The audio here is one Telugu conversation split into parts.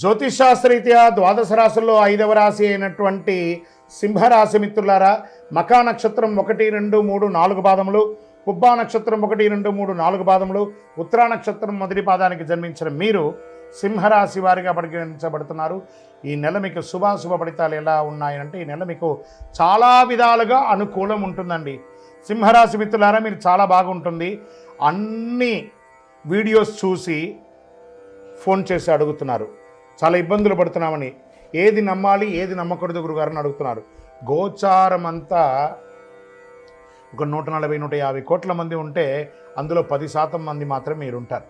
జ్యోతిషాస్త్రరీత్యా ద్వాదశ రాశుల్లో ఐదవ రాశి అయినటువంటి సింహరాశి మిత్రులారా మకా నక్షత్రం ఒకటి రెండు మూడు నాలుగు పాదములు పుబ్బా నక్షత్రం ఒకటి రెండు మూడు నాలుగు పాదములు ఉత్తరా నక్షత్రం మొదటి పాదానికి జన్మించిన మీరు సింహరాశి వారిగా పరిగణించబడుతున్నారు. ఈ నెల మీకు శుభాశుభ ఫలితాలు ఎలా ఉన్నాయంటే ఈ నెల మీకు చాలా విధాలుగా అనుకూలం ఉంటుందండి. సింహరాశి మిత్రులారా మీరు చాలా బాగుంటుంది. అన్ని వీడియోస్ చూసి ఫోన్ చేసి అడుగుతున్నారు. చాలా ఇబ్బందులు పడుతున్నామని. ఏది నమ్మాలి ఏది నమ్మకూడదు గురుగారని అడుగుతున్నారు. గోచారం అంతా ఒక నూట నలభై నూట యాభై కోట్ల మంది ఉంటే అందులో పది శాతం మంది మాత్రమే మీరుంటారు.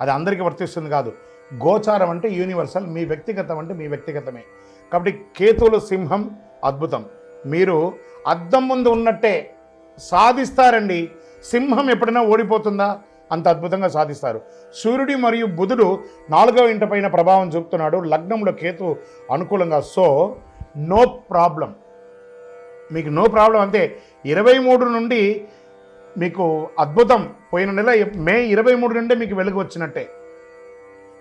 అది అందరికీ వర్తిస్తుంది కాదు. గోచారం అంటే యూనివర్సల్ మీ వ్యక్తిగతం అంటే మీ వ్యక్తిగతమే. కాబట్టి కేతువులు సింహం అద్భుతం. మీరు అద్దం ముందు ఉన్నట్టే సాధిస్తారండి. సింహం ఎప్పుడైనా ఓడిపోతుందా? అంత అద్భుతంగా సాధిస్తారు. సూర్యుడి మరియు బుధుడు నాలుగవ ఇంట పైన ప్రభావం చూపుతున్నాడు. లగ్నంలో కేతు అనుకూలంగా సో నో ప్రాబ్లం మీకు నో ప్రాబ్లం అంతే ఇరవై మూడు నుండి మీకు అద్భుతం. పోయిన నెల మే ఇరవై మూడు నుండే మీకు వెలుగు వచ్చినట్టే.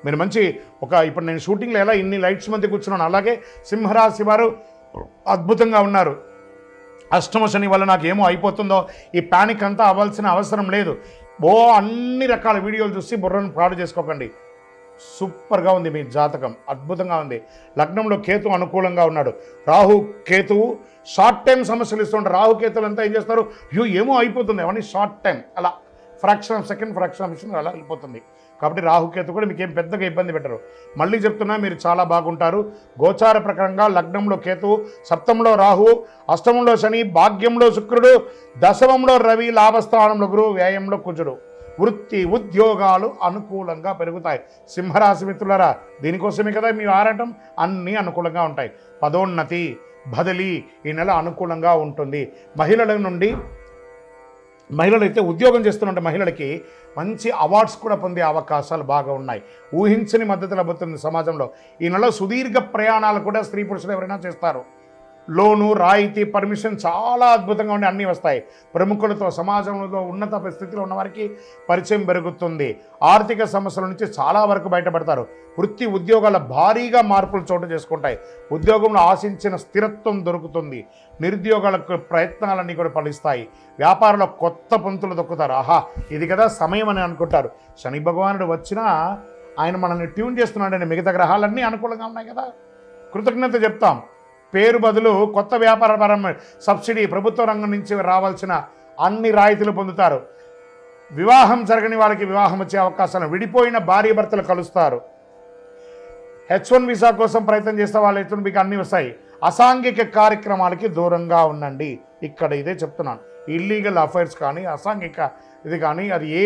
మీరు మంచి ఒక ఇప్పుడు నేను షూటింగ్లో ఎలా ఇన్ని లైట్స్ మధ్య కూర్చున్నాను అలాగే సింహరాశి వారు అద్భుతంగా ఉన్నారు. అష్టమ శని వల్ల నాకు ఏమో అయిపోతుందో? ఈ ప్యానిక్ అంతా అవ్వాల్సిన అవసరం లేదు. ఓ అన్ని రకాల వీడియోలు చూసి బుర్రను పాడు చేసుకోకండి. సూపర్గా ఉంది మీ జాతకం. అద్భుతంగా ఉంది. లగ్నంలో కేతు అనుకూలంగా ఉన్నాడు. రాహు కేతువు షార్ట్ టైం సమస్యలు ఇస్తుంటారు. రాహు కేతులు అంతా ఏం చేస్తారు? అయ్యో ఏమో అయిపోతుంది. అవన్నీ షార్ట్ టైం అలా. Fraction of second fraction of mission అలా వెళ్ళిపోతుంది. కాబట్టి రాహుకేతు కూడా మీకు పెద్దగా ఇబ్బంది పెట్టరు. మళ్ళీ చెప్తున్నా మీరు చాలా బాగుంటారు. గోచార ప్రకారంగా లగ్నంలో కేతు సప్తంలో రాహు అష్టమంలో శని భాగ్యంలో శుక్రుడు దశమంలో రవి లాభస్థానంలో గురువు వ్యాయంలో కుజుడు. వృత్తి ఉద్యోగాలు అనుకూలంగా పెరుగుతాయి. సింహరాశి మిత్రులరా దీనికోసమే కదా మీ ఆరాటం? అన్నీ అనుకూలంగా ఉంటాయి. పదోన్నతి బదిలీ ఈ నెల అనుకూలంగా ఉంటుంది. మహిళల నుండి మహిళలు అయితే ఉద్యోగం చేస్తున్న మహిళలకి మంచి అవార్డ్స్ కూడా పొందే అవకాశాలు బాగా ఉన్నాయి. ఊహించని మద్దతు లభిస్తుంది సమాజంలో. ఈ నెల సుదీర్ఘ ప్రయాణాలు కూడా స్త్రీ పురుషులు ఎవరైనా చేస్తారు. లోను రాయితీ పర్మిషన్ చాలా అద్భుతంగా ఉండి అన్నీ వస్తాయి. ప్రముఖులతో సమాజంలో ఉన్నత స్థితిలో ఉన్నవారికి పరిచయం పెరుగుతుంది. ఆర్థిక సమస్యల నుంచి చాలా వరకు బయటపడతారు. వృత్తి ఉద్యోగాల భారీగా మార్పులు చోటు చేసుకుంటాయి. ఉద్యోగంలో ఆశించిన స్థిరత్వం దొరుకుతుంది. నిరుద్యోగాలకు ప్రయత్నాలన్నీ కూడా ఫలిస్తాయి. వ్యాపారంలో కొత్త పంతులు దొక్కుతారు. ఆహా ఇది కదా సమయం అని అనుకుంటారు. శని భగవానుడు వచ్చినా ఆయన మనల్ని ట్యూన్ చేస్తున్నాడని మిగతా గ్రహాలన్నీ అనుకూలంగా ఉన్నాయి కదా. కృతజ్ఞత చెప్తాం. పేరు బదులు కొత్త వ్యాపారపరమైన సబ్సిడీ ప్రభుత్వ రంగం నుంచి రావాల్సిన అన్ని రాయితీలు పొందుతారు. వివాహం జరగని వాళ్ళకి వివాహం వచ్చే అవకాశాలు విడిపోయిన భార్య భర్తలు కలుస్తారు. హెచ్ వన్ వీసా కోసం ప్రయత్నం చేస్తే ఎత్తున మీకు అన్నీ వస్తాయి. అసాంఘిక కార్యక్రమాలకి దూరంగా ఉండండి. ఇక్కడ ఇదే చెప్తున్నాను. ఇల్లీగల్ అఫైర్స్ కానీ అసాంఘిక ఇది కానీ అది ఏ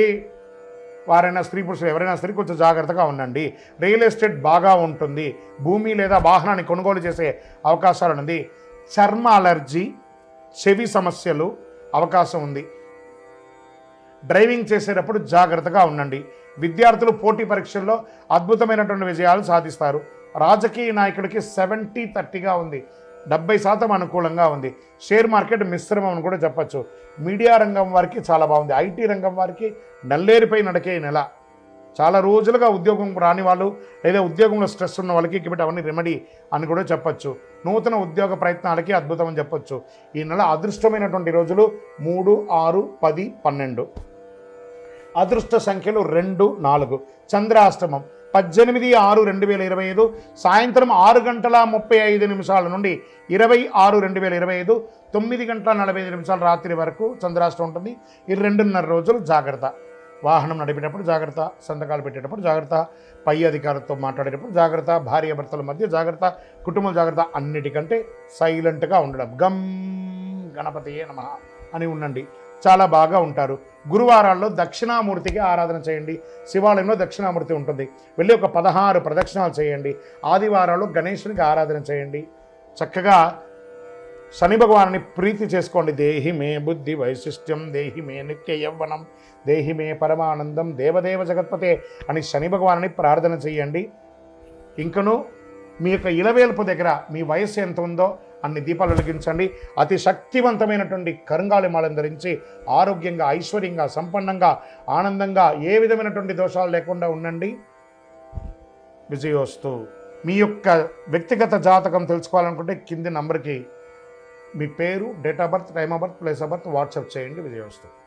వారైనా స్త్రీ పురుషులు ఎవరైనా సరే కొంచెం జాగ్రత్తగా ఉండండి. రియల్ ఎస్టేట్ బాగా ఉంటుంది. భూమి లేదా వాహనాన్ని కొనుగోలు చేసే అవకాశాలు ఉంది. చర్మ అలర్జీ చెవి సమస్యలు అవకాశం ఉంది. డ్రైవింగ్ చేసేటప్పుడు జాగ్రత్తగా ఉండండి. విద్యార్థులు పోటీ పరీక్షల్లో అద్భుతమైనటువంటి విజయాలు సాధిస్తారు. రాజకీయ నాయకుడికి సెవెంటీ థర్టీగా ఉంది. డెబ్బై శాతం అనుకూలంగా ఉంది. షేర్ మార్కెట్ మిశ్రమం అని కూడా చెప్పచ్చు. మీడియా రంగం వారికి చాలా బాగుంది. ఐటీ రంగం వారికి నల్లేరిపై నడకే ఈ నెల. చాలా రోజులుగా ఉద్యోగం రాని వాళ్ళు లేదా ఉద్యోగంలో స్ట్రెస్ ఉన్న వాళ్ళకి కాబట్టి అవన్నీ రెమెడీ అని కూడా చెప్పచ్చు. నూతన ఉద్యోగ ప్రయత్నాలకి అద్భుతం అని చెప్పొచ్చు. ఈ నెల అదృష్టమైనటువంటి రోజులు మూడు ఆరు పది పన్నెండు. అదృష్ట సంఖ్యలు రెండు నాలుగు. చంద్రాష్టమం. పద్దెనిమిది ఆరు రెండు వేల ఇరవై ఐదు సాయంత్రం ఆరు గంటల ముప్పై ఐదు నిమిషాల నుండి ఇరవై ఆరు రెండు వేల ఇరవై ఐదు తొమ్మిది గంటల నలభై ఐదు నిమిషాల రాత్రి వరకు చంద్రాష్టం ఉంటుంది. ఈ రెండున్నర రోజులు జాగ్రత్త. వాహనం నడిపేటప్పుడు జాగ్రత్త సంతకాలు పెట్టేటప్పుడు జాగ్రత్త పై అధికారులతో మాట్లాడేటప్పుడు జాగ్రత్త భార్య భర్తల మధ్య జాగ్రత్త కుటుంబం జాగ్రత్త అన్నిటికంటే సైలెంట్గా ఉండడం. గమ్ గణపతియే నమ అని ఉండండి. చాలా బాగా ఉంటారు. గురువారాల్లో దక్షిణామూర్తికి ఆరాధన చేయండి. శివాలయంలో దక్షిణామూర్తి ఉంటుంది. వెళ్ళి ఒక పదహారు ప్రదక్షిణాలు చేయండి. ఆదివారాల్లో గణేశునికి ఆరాధన చేయండి. చక్కగా శని భగవాన్ని ప్రీతి చేసుకోండి. దేహి మే బుద్ధి వైశిష్ట్యం దేహి మే నిత్య యవ్వనం దేహి మే పరమానందం దేవదేవ జగత్పతే అని శని భగవాన్ని ప్రార్థన చేయండి. ఇంకను మీ యొక్క ఇలవేల్పు దగ్గర మీ వయసు ఎంత ఉందో అన్ని దీపాలు వెలిగించండి. అతి శక్తివంతమైనటువంటి కరుంగాళిమాలను ధరించి ఆరోగ్యంగా ఐశ్వర్యంగా సంపన్నంగా ఆనందంగా ఏ విధమైనటువంటి దోషాలు లేకుండా ఉండండి. విజయోస్తు మీ యొక్క వ్యక్తిగత జాతకం తెలుసుకోవాలనుకుంటే కింది నంబర్కి మీ పేరు date of birth time of birth place of birth WhatsApp చేయండి. విజయోస్తు